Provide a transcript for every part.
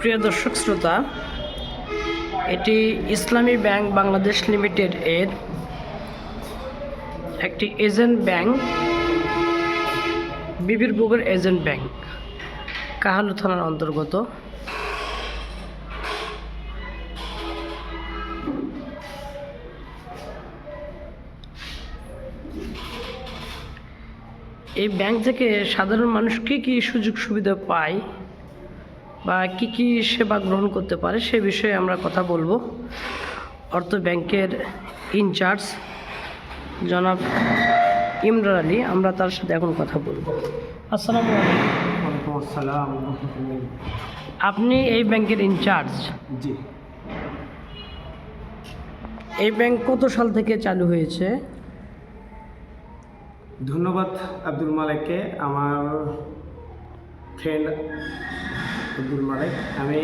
প্রিয় দর্শক শ্রোতা, এটি ইসলামী ব্যাংক বাংলাদেশ লিমিটেড এর একটি agent bank Bibirpukur agent bank Kahalu থানার অন্তর্গত। এই ব্যাংক থেকে সাধারণ মানুষ কী কী সুযোগ সুবিধা পায় বা কি কি সেবা গ্রহণ করতে পারে সে বিষয়ে আমরা কথা বলব। অর্থ ব্যাংকের ইনচার্জ জনাব ইমরান আলী আমরা তার সাথে এখন কথা বলব। আসসালামু আলাইকুম। আসসালাম। আপনি এই ব্যাংকের ইনচার্জ? জি। এই ব্যাংক কত সাল থেকে চালু হয়েছে? ধন্যবাদ আব্দুল মালিককে। আমার ফ্রেন্ড আব্দুল মালিক আমি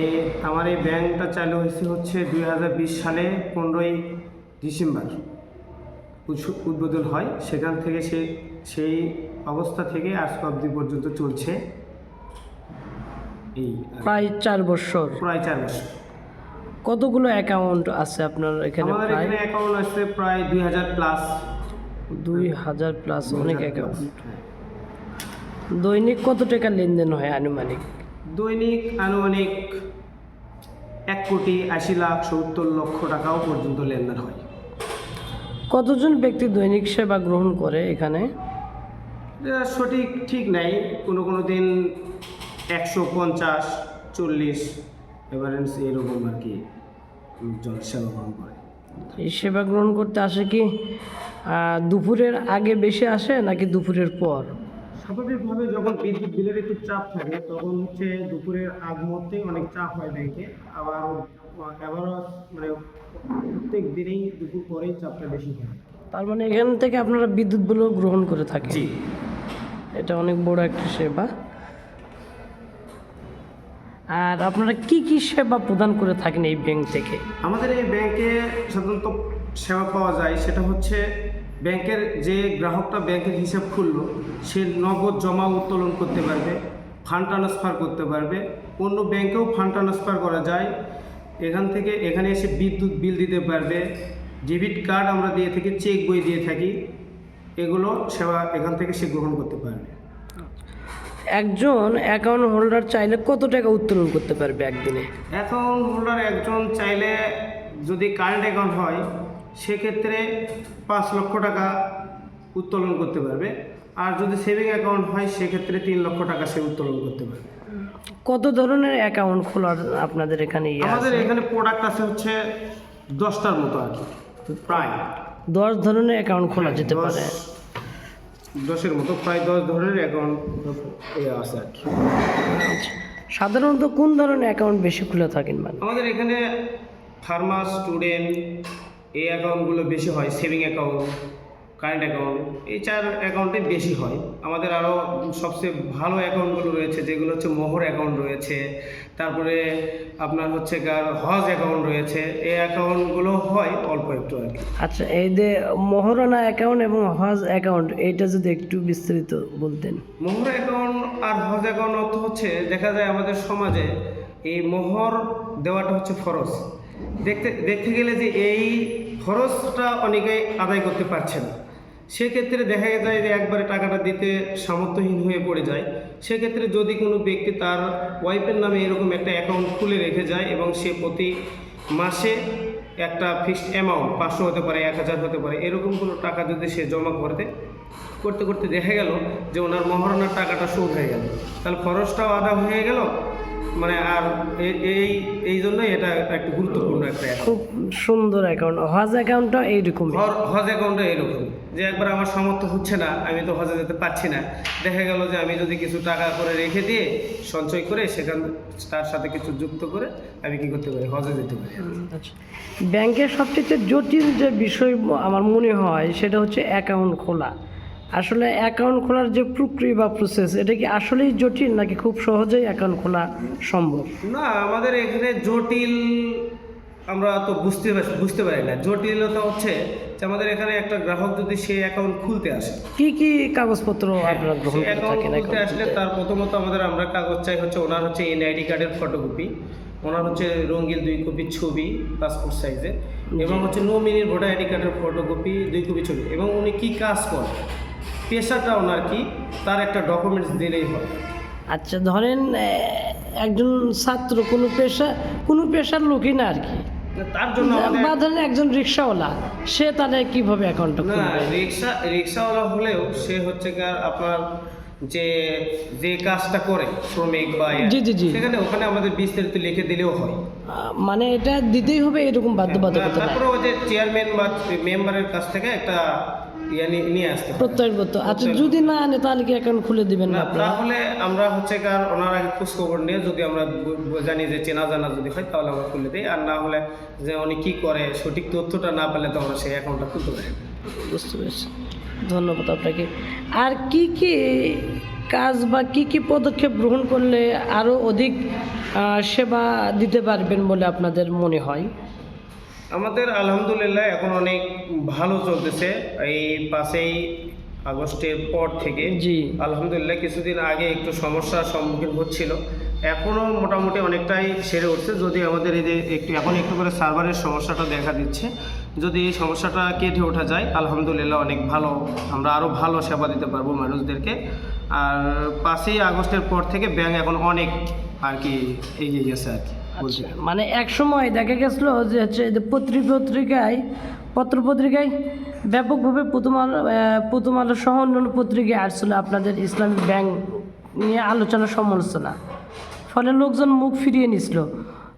আমার এই ব্যাংকটা চালু হয়েছে হচ্ছে দুই হাজার বিশ সালে পনেরোই ডিসেম্বর। উদ্বোধন হয়। সেখান থেকে সে সেই অবস্থা থেকে আজ অবধি পর্যন্ত চলছে। এই প্রায় চার বছর। প্রায় চার বছর। কতগুলো অ্যাকাউন্ট আছে আপনার এখানে আমাদের এখানে অ্যাকাউন্ট আছে প্রায় দুই হাজার প্লাস দুই হাজার প্লাস অনেক অ্যাকাউন্ট দৈনিক কত টাকা লেনদেন হয় আনুমানিক? দৈনিক আনুমানিক এক কোটি আশি লাখ সত্তর লক্ষ টাকাও পর্যন্ত লেনদেন হয়। কতজন ব্যক্তি দৈনিক সেবা গ্রহণ করে এখানে? সঠিক ঠিক নাই। কোনো কোনো দিন একশো পঞ্চাশ চল্লিশ এভারেন্স এরকম আর কি জল সেবা গ্রহণ করে। এই সেবা গ্রহণ করতে আসে কি দুপুরের আগে বেশি আসে নাকি দুপুরের পর? স্বাভাবিকভাবে যখন বিদ্যুৎ বিলের একটু চাপ থাকে তখন হচ্ছে দুপুরের আগ মুহূর্তে অনেক চাপ হয় ব্যাংকে। আবার আবার মানে প্রত্যেক দিনেই দুপুর পরেই চাপটা বেশি হয়। তার মানে এখান থেকে আপনারা বিদ্যুৎ বিলও গ্রহণ করে থাকেন। জি। এটা অনেক বড় একটা সেবা। আর আপনারা কি কি সেবা প্রদান করে থাকেন এই ব্যাংক থেকে? আমাদের এই ব্যাংকে সাধারণত সেবা পাওয়া যায় সেটা হচ্ছে ব্যাংকের যে গ্রাহকটা ব্যাংকের হিসাব খুললো সে নগদ জমা উত্তোলন করতে পারবে ফান্ড ট্রান্সফার করতে পারবে অন্য ব্যাংকেও ফান্ড ট্রান্সফার করা যায়। এখান থেকে এখানে এসে বিদ্যুৎ বিল দিতে পারবে ডেবিট কার্ড আমরা দিয়ে থাকি চেক বই দিয়ে থাকি এগুলো সেবা এখান থেকে সে গ্রহণ করতে পারবে। একজন অ্যাকাউন্ট হোল্ডার চাইলে কত টাকা উত্তোলন করতে পারবে একদিনে? অ্যাকাউন্ট হোল্ডার একজন চাইলে যদি কারেন্ট অ্যাকাউন্ট হয় সেক্ষেত্রে পাঁচ লক্ষ টাকা উত্তোলন করতে পারবে। আর যদি সেভিং অ্যাকাউন্ট হয় সেক্ষেত্রে তিন লক্ষ টাকা সে উত্তোলন করতে পারবে। কত ধরনের অ্যাকাউন্ট খোলার আপনাদের এখানে ইয়ে আমাদের? এখানে প্রোডাক্ট আছে হচ্ছে দশটার মতো আর কি প্রায়। দশ ধরনের অ্যাকাউন্ট খোলা যেতে পারে। দশের মতো প্রায় দশ ধরনের অ্যাকাউন্ট আছে আর কি। সাধারণত কোন ধরনের অ্যাকাউন্ট বেশি খুলে থাকেন মানে? আমাদের এখানে ফার্মার স্টুডেন্ট এই অ্যাকাউন্টগুলো বেশি হয় সেভিং অ্যাকাউন্ট কারেন্ট অ্যাকাউন্ট এই চার অ্যাকাউন্টে বেশি হয়। আমাদের আরও সবচেয়ে ভালো অ্যাকাউন্টগুলো রয়েছে যেগুলো হচ্ছে মোহর অ্যাকাউন্ট রয়েছে তারপরে আপনার হচ্ছে কার হজ অ্যাকাউন্ট রয়েছে এই অ্যাকাউন্টগুলো হয় অল্প একটু আর কি। আচ্ছা এই যে মহারণা অ্যাকাউন্ট এবং হজ অ্যাকাউন্ট এইটা যদি একটু বিস্তারিত বলতেন। মোহর অ্যাকাউন্ট আর হজ অ্যাকাউন্ট অর্থ হচ্ছে দেখা যায় আমাদের সমাজে এই মোহর দেওয়াটা হচ্ছে ফরজ। দেখতে দেখতে গেলে যে এই খরচটা অনেকে আদায় করতে পারছে না সেক্ষেত্রে দেখা যায় যে একবারে টাকাটা দিতে সামর্থ্যহীন হয়ে পড়ে যায়। সেক্ষেত্রে যদি কোনো ব্যক্তি তার ওয়াইফের নামে এরকম একটা অ্যাকাউন্ট খুলে রেখে যায় এবং সে প্রতি মাসে একটা ফিক্সড অ্যামাউন্ট পাঁচশো হতে পারে, এক হাজার হতে পারে, এরকম কোনো টাকা যদি সে জমা করতে করতে করতে দেখা গেল যে ওনার মহারণার টাকাটা শোধ হয়ে গেল। তাহলে খরচটাও আদা হয়ে গেল মানে আর এই এই জন্যই এটা একটা গুরুত্বপূর্ণ একটা খুব সুন্দর অ্যাকাউন্ট হজ অ্যাকাউন্টটা এইরকমই। হর- হজ অ্যাকাউন্টটা এরকম যে একবার আমার সামর্থ্য হচ্ছে না আমি তো হজে যেতে পারছি না। দেখা গেল যে আমি যদি কিছু টাকা করে রেখে দিয়ে সঞ্চয় করে সেখান তার সাথে কিছু যুক্ত করে আমি কি করতে পারি? হজে যেতে পারি। আচ্ছা। ব্যাংকের সবচেয়ে জটিল যে বিষয় আমার মনে হয় সেটা হচ্ছে অ্যাকাউন্ট খোলা। আসলে অ্যাকাউন্ট খোলার যে প্রক্রিয়া বা প্রসেস এটা কি আসলেই জটিল নাকি খুব সহজেই অ্যাকাউন্ট খোলা সম্ভব? না আমাদের এখানে জটিল আমরা তো বুঝতে বুঝতে পারি না। জটিলতা হচ্ছে যে আমাদের এখানে একটা গ্রাহক যদি সে অ্যাকাউন্ট খুলতে আসে। কি কি কাগজপত্র আপনারা গ্রহণ করে থাকেন খুলতে আসলে তার প্রথমত আমাদের আমরা কাগজ চাই হচ্ছে ওনার হচ্ছে এনআইডি কার্ডের ফটোকপি ওনার হচ্ছে রঙিন দুই কপি ছবি পাসপোর্ট সাইজে এবং হচ্ছে নমিনির ভোটার আইডি কার্ডের ফটোকপি দুই কপি ছবি এবং উনি কি কাজ করেন? পেশাটা ওনার কি তার একটা ডকুমেন্টস দিলেই হয়। আচ্ছা ধরেন একজন ছাত্র কোনো পেশা কোনো পেশার লোকই না আর কি। তার জন্য বা ধরেন একজন রিক্সাওয়ালা সে তাহলে কীভাবে অ্যাকাউন্টটা না রিক্সা রিক্সাওয়ালা হলেও সে হচ্ছে আপনার যে যে কাজটা করে শ্রমিক বা জি, জি, জি। সেখানে ওখানে আমাদের বিস্তারিত লিখে দিলেও হয়। মানে এটা দিতেই হবে এরকম বাধ্যবাধকতা নাই। তারপরে ওই যে চেয়ারম্যান বা মেম্বারের কাছ থেকে একটা নিয়ে আসতে প্রত্যয়গত আচ্ছা যদি না আনে তাহলে কি অ্যাকাউন্ট খুলে দিবেন না তাহলে আমরা হচ্ছে কার ওনার আগে খোঁজ খবর নিয়ে যদি আমরা জানি যে চেনা জানা যদি হয় তাহলে আমরা খুলে দিই। আর না হলে যে উনি কি করে সঠিক তথ্যটা না পেলে তো আমরা সেই অ্যাকাউন্টটা খুলতে পারি বুঝতে পেরেছি। ধন্যবাদ আপনাকে। আর কি কি কাজ বা কি কি পদক্ষেপ গ্রহণ করলে আরও অধিক সেবা দিতে পারবেন বলে আপনাদের মনে হয়? আমাদের আলহামদুলিল্লাহ এখন অনেক ভালো চলতেছে। এই পাঁচই আগস্টের পর থেকে জি। আলহামদুলিল্লাহ কিছুদিন আগে একটু সমস্যার সম্মুখীন হচ্ছিল। এখনও মোটামুটি অনেকটাই সেরে উঠছে। যদি আমাদের এই যে একটু এখন একটু করে সার্ভারের সমস্যাটা দেখা দিচ্ছে যদি এই সমস্যাটা কেটে ওঠা যায় আলহামদুলিল্লাহ অনেক ভালো আমরা আরও ভালো সেবা দিতে পারব মানুষদেরকে। আর পাঁচই আগস্টের পর থেকে ব্যাংক এখন অনেক আর কি এগিয়ে গেছে আর কি। মানে এক সময় দেখা গেছিল যে হচ্ছে পত্রিকায় পত্র পত্রিকায় ব্যাপকভাবে প্রথম আলো প্রথম আলো সহ অন্যান্য পত্রিকায় আসছিল আপনাদের ইসলামিক ব্যাংক নিয়ে আলোচনা সমালোচনা। ফলে লোকজন মুখ ফিরিয়ে নিছিল।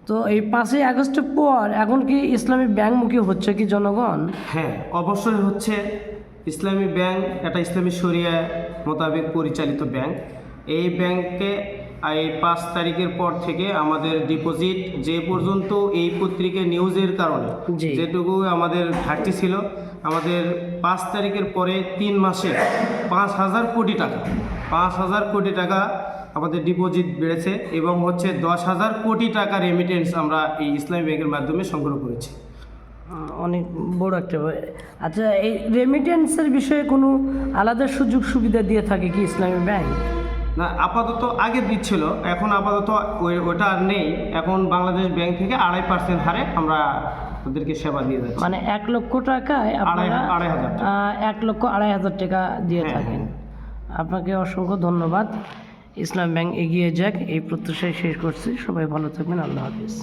তো এই পাঁচই আগস্টের পর এখন কি ইসলামিক ব্যাংকমুখী হচ্ছে কি জনগণ? হ্যাঁ অবশ্যই হচ্ছে। ইসলামী ব্যাংক একটা ইসলামী শরিয়া মোতাবেক পরিচালিত ব্যাংক। এই ব্যাংকে এই পাঁচ তারিখের পর থেকে আমাদের ডিপোজিট যে পর্যন্ত এই পত্রিকা নিউজের কারণে যেটুকু আমাদের ঘাটতি ছিল আমাদের পাঁচ তারিখের পরে তিন মাসে পাঁচ হাজার কোটি টাকা পাঁচ হাজার কোটি টাকা আমাদের ডিপোজিট বেড়েছে এবং হচ্ছে দশ হাজার কোটি টাকা রেমিটেন্স আমরা এই ইসলামী ব্যাংকের মাধ্যমে সংগ্রহ করেছি। অনেক বড় একটা। আচ্ছা এই রেমিটেন্সের বিষয়ে কোনো আলাদা সুযোগ সুবিধা দিয়ে থাকে কি ইসলামী ব্যাংক? না আপাতত আগে দিচ্ছিল এখন আপাতত ওই ওটা আর নেই। এখন বাংলাদেশ ব্যাংক থেকে আড়াই পার্সেন্ট হারে আমরা ওদেরকে সেবা দিয়ে যাচ্ছি। মানে এক লক্ষ টাকায় আড়াই আপনারা আড়াই হাজার টাকা। এক লক্ষ আড়াই হাজার টাকা দিয়ে হ্যাঁ, থাকেন। আপনাকে অসংখ্য ধন্যবাদ। ইসলাম ব্যাংক এগিয়ে যাক এই প্রত্যাশায় শেষ করছি। সবাই ভালো থাকবেন আল্লাহ হাফিজ।